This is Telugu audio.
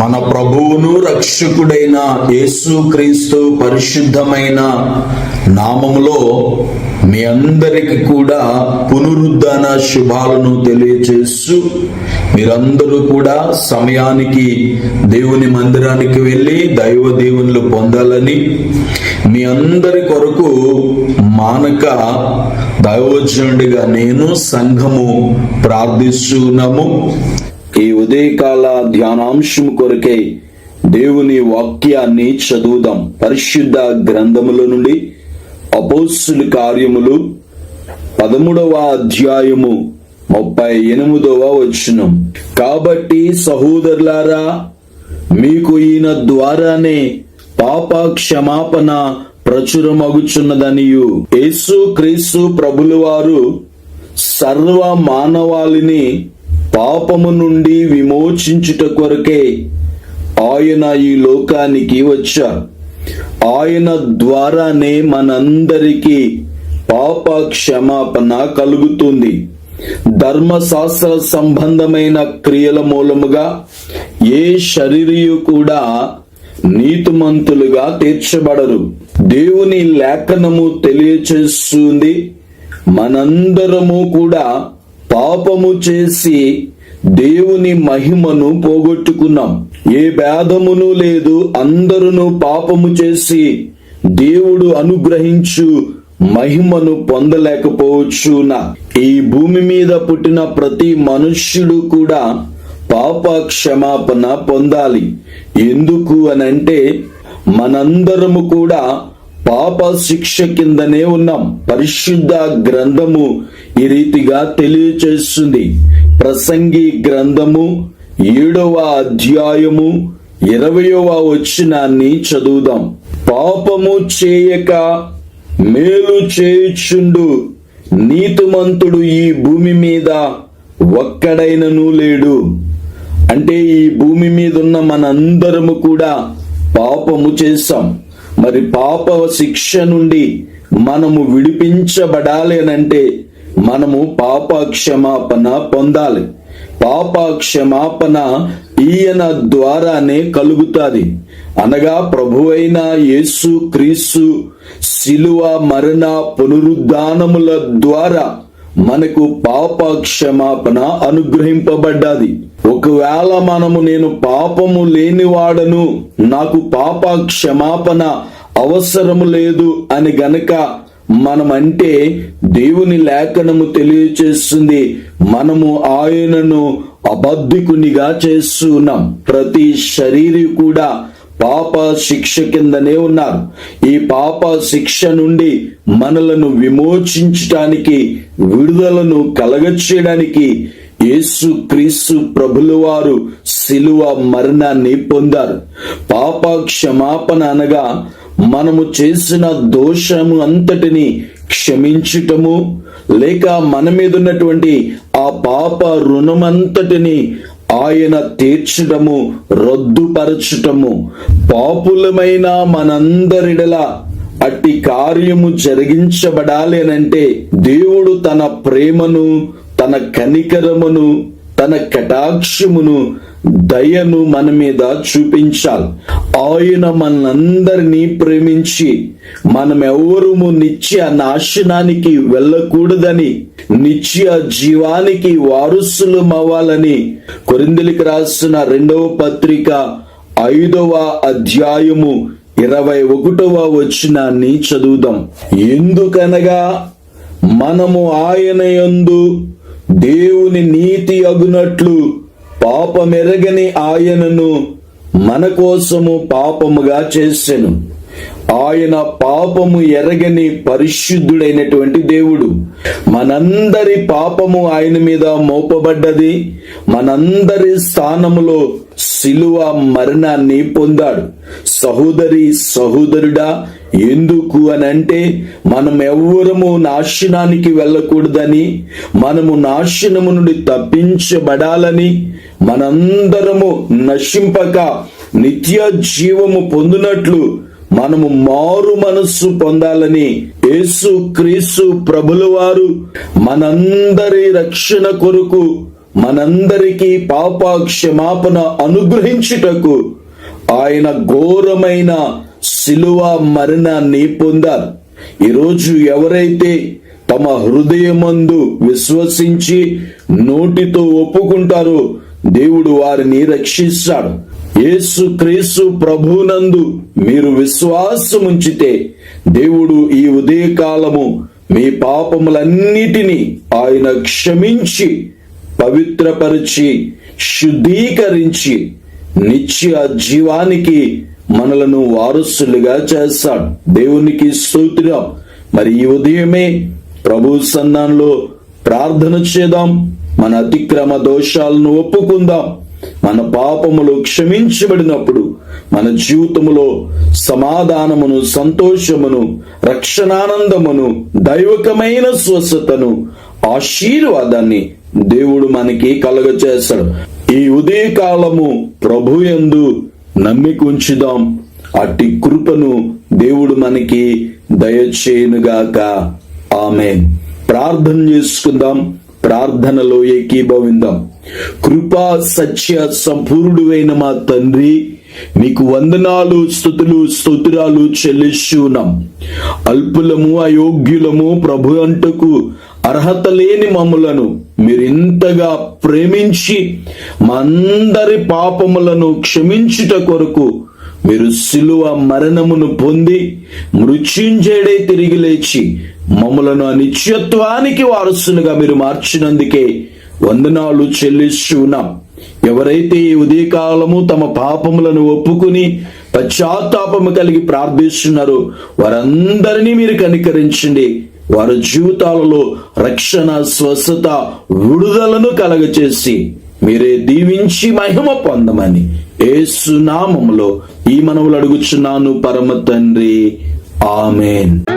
మన ప్రభువును రక్షకుడైన యేసుక్రీస్తు పరిశుద్ధమైన నామములో మీ అందరికి కూడా పునరుద్ధాన శుభాలను తెలియచేస్తూ మీరందరూ కూడా సమయానికి దేవుని మందిరానికి వెళ్ళి దైవ దేవునులు పొందాలని మీ అందరి కొరకు మానక దైవజనుడిగా నేను సంఘము ప్రార్థిస్తున్నాము. ఈ ఉదయకాల ధ్యానాంశం కొరకై దేవుని వాక్యాన్ని చదువుదాం. పరిశుద్ధ గ్రంథముల నుండి అపోస్సుల కార్యములు పదమూడవ అధ్యాయము ముప్పై ఎనిమిదవ వచనం. కాబట్టి సహోదరులారా మీకు ఈయన ద్వారానే పాప క్షమాపణ ప్రచురమగుచున్నదనియు. యేసు క్రీస్తు ప్రభులవారు సర్వ మానవాళిని పాపము నుండి విమోచించుట కొరకే ఆయన ఈ లోకానికి వచ్చారు ఆయన ద్వారానే మనందరికీ పాప క్షమాపణ కలుగుతుంది. ధర్మశాస్త్ర సంబంధమైన క్రియల మూలముగా ఏ శరీరయు కూడా నీతిమంతులుగా తీర్చబడరు. దేవుని లేఖనము తెలియచేస్తుంది మనందరము కూడా పాపము చేసి దేవుని మహిమను పోగొట్టుకున్నాం. ఏ భేదమును లేదు అందరును పాపము చేసి దేవుడు అనుగ్రహించు మహిమను పొందలేకపోవచ్చునా. ఈ భూమి మీద పుట్టిన ప్రతి మనుష్యుడు కూడా పాప క్షమాపణ పొందాలి. ఎందుకు అని అంటే మనందరము కూడా పాప శిక్ష కిందనే ఉన్నాం. పరిశుద్ధ గ్రంథము ఈ రీతిగా తెలియచేస్తుంది. ప్రసంగి గ్రంథము ఏడవ అధ్యాయము ఇరవయవ వచనాన్ని చదువుదాం. పాపము చేయక మేలు చేయుచుండు నీతిమంతుడు ఈ భూమి మీద ఒక్కడైనను లేడు. అంటే ఈ భూమి మీద ఉన్న మనందరము కూడా పాపము చేశాం. మరి పాప శిక్ష నుండి మనము విడిపించబడాలేనంటే మనము పాప క్షమాపణ పొందాలి. పాప క్షమాపణ ఈయన ద్వారానే కలుగుతాది. అనగా ప్రభువైన యేసు క్రీస్తు శిలువ మరణ పునరుద్ధానముల ద్వారా మనకు పాప క్షమాపణ అనుగ్రహింపబడ్డది. ఒకవేళ మనము నేను పాపము లేనివాడను నాకు పాప క్షమాపణ అవసరము లేదు అని గనక మనమంటే దేవుని లేఖనము తెలియచేస్తుంది మనము ఆయనను అబద్ధికునిగా చేస్తున్నాం. ప్రతి శరీరి కూడా పాప శిక్ష కిందనే ఉన్నారు. ఈ పాప శిక్ష నుండి మనలను విమోచించటానికి విడుదలను కలగచేయడానికి యేసు క్రీస్తు ప్రభులు వారు శిలువ మరణాన్ని పొందారు. పాప క్షమాపణ అనగా మనము చేసిన దోషము అంతటిని క్షమించుటము లేక మన మీద ఉన్నటువంటి ఆ పాప రుణమంతటిని ఆయన తీర్చడము రొద్దుపరచటము పాపులమైన మనందరిడల అట్టి కార్యము జరిగించబడాలేనంటే దేవుడు తన ప్రేమను తన కనికరమును తన కటాక్షమును దయను మన మీద చూపించాలి. ఆయన మనందరినీ ప్రేమించి మనం నిత్య నాశనానికి వెళ్ళకూడదని నిత్య జీవానికి వారసులు అవ్వాలని కొరిందులకి రాసిన రెండవ పత్రిక ఐదవ అధ్యాయము ఇరవై ఒకటవ వచనాన్ని చదువుదాం. ఎందుకనగా మనము ఆయన యందు దేవుని నీతి అగునట్లు పాపమెరగని ఆయనను మన కోసము పాపముగా చేసెను. ఆయన పాపము ఎరగని పరిశుద్ధుడైనటువంటి దేవుడు. మనందరి పాపము ఆయన మీద మోపబడ్డది. మనందరి స్థానములో శిలువ మరణాన్ని పొందాడు. సహోదరి సహోదరుడా ఎందుకు అని అంటే మనం ఎవ్వరము నాశనానికి వెళ్ళకూడదని మనము నాశనము నుండి తప్పించబడాలని మనందరము నశింపక నిత్య జీవము పొందినట్లు మనము మారు మనస్సు పొందాలని యేసు క్రీస్తు ప్రభుల వారు మనందరి రక్షణ కొరకు మనందరికీ పాప క్షమాపణ అనుగ్రహించుటకు ఆయన ఘోరమైన శిలువ మరణాన్ని పొందారు. ఈరోజు ఎవరైతే తమ హృదయమందు విశ్వసించి నోటితో ఒప్పుకుంటారో దేవుడు వారిని రక్షిస్తాడు. యేసు క్రీస్తు ప్రభునందు మీరు విశ్వాసముంచితే దేవుడు ఈ ఉదయకాలము మీ పాపములన్నిటినీ ఆయన క్షమించి పవిత్రపరిచి శుద్ధీకరించి నిత్య జీవానికి మనలను వారసులుగా చేస్తాడు. దేవునికి స్తోత్రం. మరి ఈ ఉదయమే ప్రభు సన్నాన్లో ప్రార్థన చేద్దాం. మన అతిక్రమ దోషాలను ఒప్పుకుందాం. మన పాపములు క్షమించబడినప్పుడు మన జీవితములో సమాధానమును సంతోషమును రక్షణానందమును దైవకమైన స్వస్థతను ఆశీర్వాదాన్ని దేవుడు మనకి కలగచేస్తాడు. ఈ ఉదయకాలము ప్రభు ఎందు నమ్మిక ఉంచుదాం అట్టి కృపను దేవుడు మనకి దయచేయునుగాక. ఆమె ప్రార్థన చేసుకుందాం. ప్రార్థనలో ఏకీభవిందాం. కృపా సత్య సంపూర్ణుడైన మా తండ్రి మీకు వందనాలు స్థుతులు స్తోత్రాలు చెల్లిస్తున్నాం అల్పులము అయోగ్యులము ప్రభు అంటకు అర్హత లేని మమ్ములను మీరు ఇంతగా ప్రేమించి మా అందరి పాపములను క్షమించుట కొరకు మీరు సిలువ మరణమును పొంది మృత్యుంజయుడై తిరిగి లేచి మమ్మలను అనిత్యత్వానికి వారసులుగా మీరు మార్చినందుకే వందనాలు చెల్లిస్తున్నాం ఎవరైతే ఈ ఉదయకాలము తమ పాపములను ఒప్పుకుని పశ్చాత్తాపము కలిగి ప్రార్థిస్తున్నారో వారందరినీ మీరు కనికరించండి. వారి జీవితాలలో రక్షణ స్వస్థత విడుదలను కలగచేసి మీరే దీవించి మహిమ పొందమని ఏసునామంలో ఈ మనవులు అడుగుచున్నాను పరమ తండ్రి. ఆమెన్.